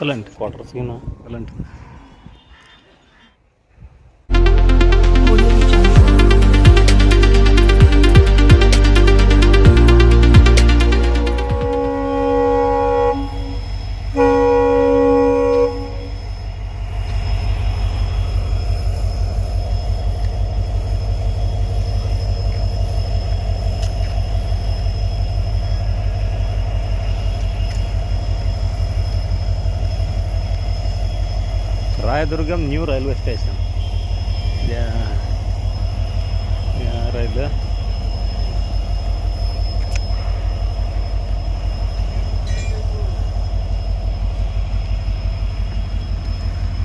Excellent quarter scene excellent Rayadurgam new railway station yeah- yeah, railway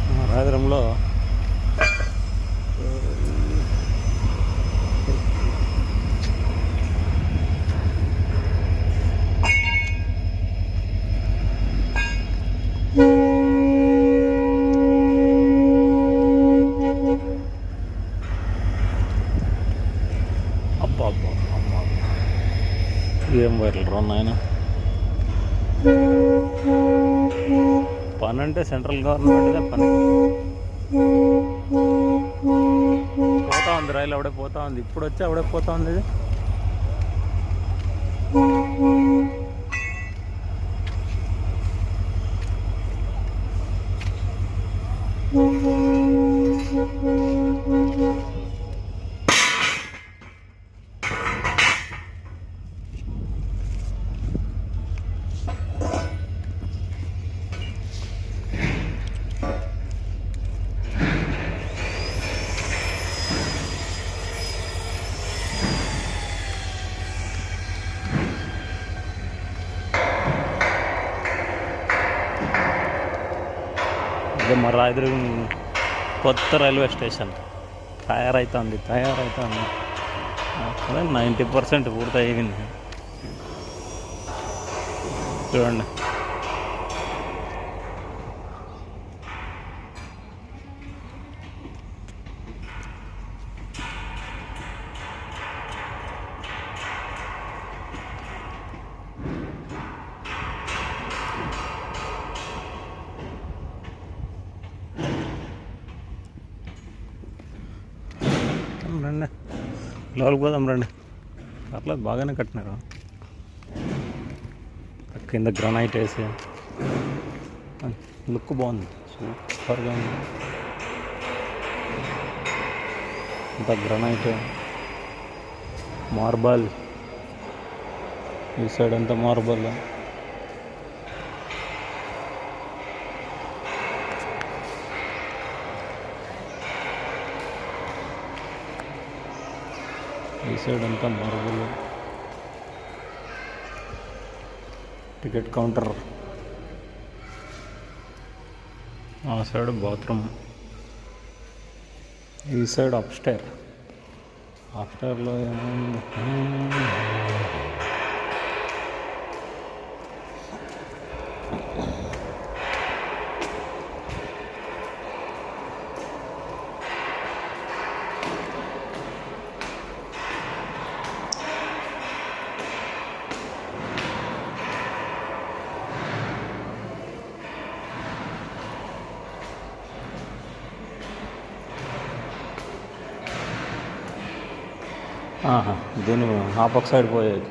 ఆ, రాయదుర్గంలో నాయన. పని అంటే సెంట్రల్ గవర్నమెంట్దే పని. పోతా ఉంది రైలు అప్పుడే పోతా ఉంది. ఇప్పుడు వచ్చి అప్పుడే పోతా ఉంది ఇది. ఇదే మా రాయదుర్గం కొత్త రైల్వే స్టేషన్. తయారవుతుంది తయారవుతుంది అదే నైంటీ పర్సెంట్ పూర్తయింది. చూడండి. లోపలికి పోదాం రండి. పర్లేదు బాగానే కట్టినారు. కింద గ్రనైట్ వేసి. లుక్ బాగుంది. సూపర్గా ఉంది. అంత గ్రనైట్. మార్బల్. ఈ సైడ్ అంతా మార్బల్. ఈ సైడ్ అంతా మార్బుల్ టికెట్ కౌంటర్ ఆ సైడ్ బాత్రూమ్ ఈ సైడ్ అప్స్టైర్ అప్స్టైర్లో ఏముంది? దీని ఆ పక్క సైడ్ పోయేది.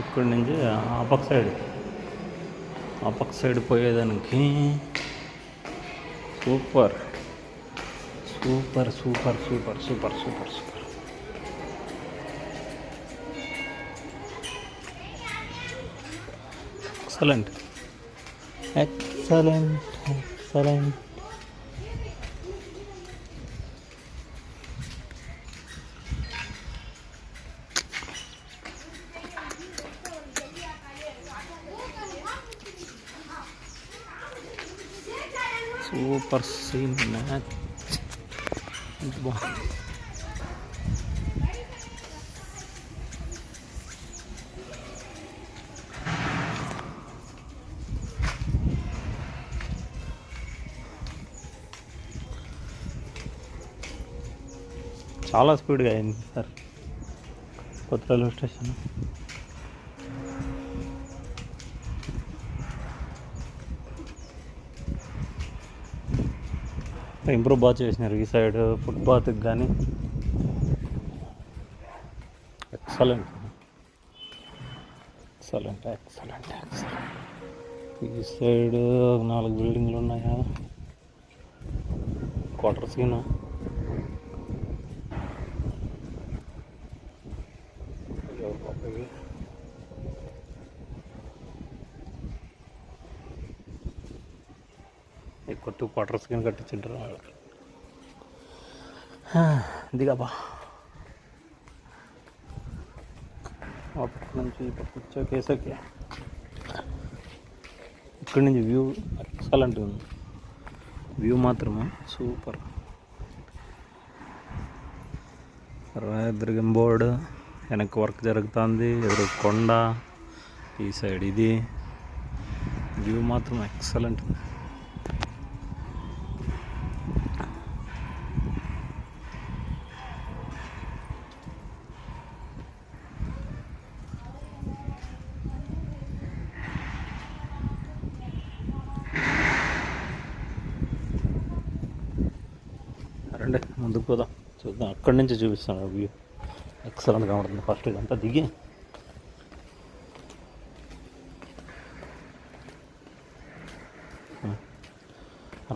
ఇక్కడి నుంచి ఆ పక్క సైడ్. ఆ పక్క సైడ్ పోయేదానికి super. Super super super super super super. Excellent. Excellent excellent super scene match చాలా స్పీడ్గా అయింది సార్. కొత్త రైల్వే స్టేషన్. ఇంప్రూవ్ బాగా చేసినారు ఈ సైడ్ ఫుట్పాత్కి కానీ ఎక్సలెంట్ ఎక్సలెంట్ ఎక్సలెంట్ ఎక్సలెంట్ ఈ సైడ్ నాలుగు బిల్డింగ్లు ఉన్నాయా? క్వార్టర్ సీన్ ఈ కొత్త క్వార్టర్స్ కానీ కట్టించుంటారు వాళ్ళకి దిగాబా. ఆ పక్క నుంచి ఈ పక్క వచ్చాకేసరికి ఇక్కడి నుంచి వ్యూ ఎక్సలెంట్ ఉంది. వ్యూ మాత్రమే సూపర్ రాయదుర్గం బోర్డు వెనక వర్క్ జరుగుతుంది. ఎదురు కొండ ఈ సైడ్ ఇది. వ్యూ మాత్రం ఎక్సలెంట్. ఉంది రండి ముందుకు పోదాం. చూద్దాం. అక్కడి నుంచి చూపిస్తాను వ్యూ. ఎక్సలెంట్ కనబడుతుంది ఫస్ట్ ఇదంతా దిగి.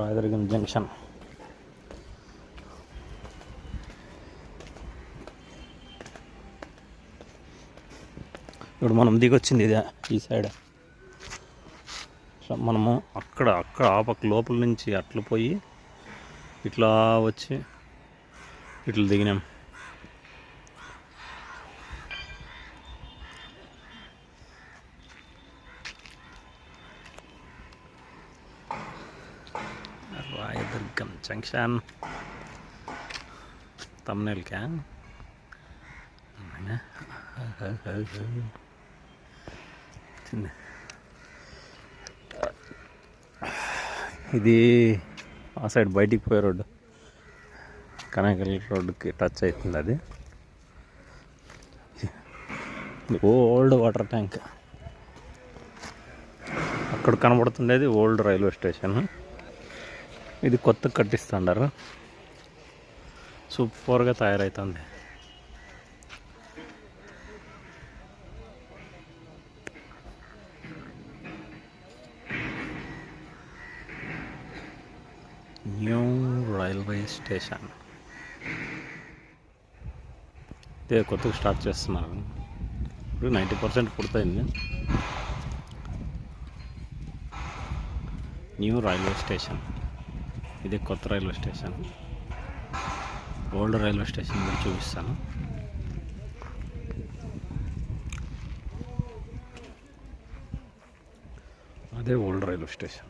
రాయదుర్గం జంక్షన్. ఇప్పుడు మనం దిగొచ్చింది ఇదే ఈ సైడ్ మనము అక్కడ అక్కడ ఆ పక్క లోపల నుంచి అట్లా పోయి ఇట్లా వచ్చి ఇట్లా దిగినాం. ఫంక్షన్ తమ్నేల్కా ఇది ఆ సైడ్ బయటికి పోయే రోడ్డు. కనకల్ రోడ్డుకి టచ్ అవుతుంది అది. Old water tank. అక్కడ కనబడుతుండేది ఓల్డ్ రైల్వే స్టేషన్. ఇది కొత్త కట్టిస్తుండారు. సూపర్గా తయారవుతుంది న్యూ రైల్వే స్టేషన్. ఇదే కొత్తగా స్టార్ట్ చేస్తున్నారు. ఇప్పుడు నైంటీ పర్సెంట్ పూర్తయింది. New railway station. ఇది కొత్త railway station. Old railway station కూడా చూపిస్తాను. అదే ఓల్డ్ రైల్వే స్టేషన్.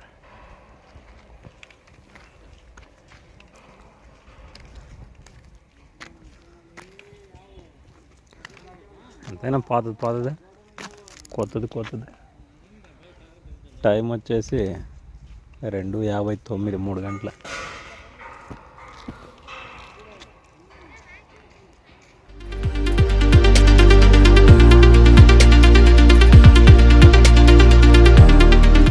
ఎంతైనా పాతది పాతదే. కొత్తది కొత్తది. టైం వచ్చేసి రెండు యాభై తొమ్మిది మూడు గంటల.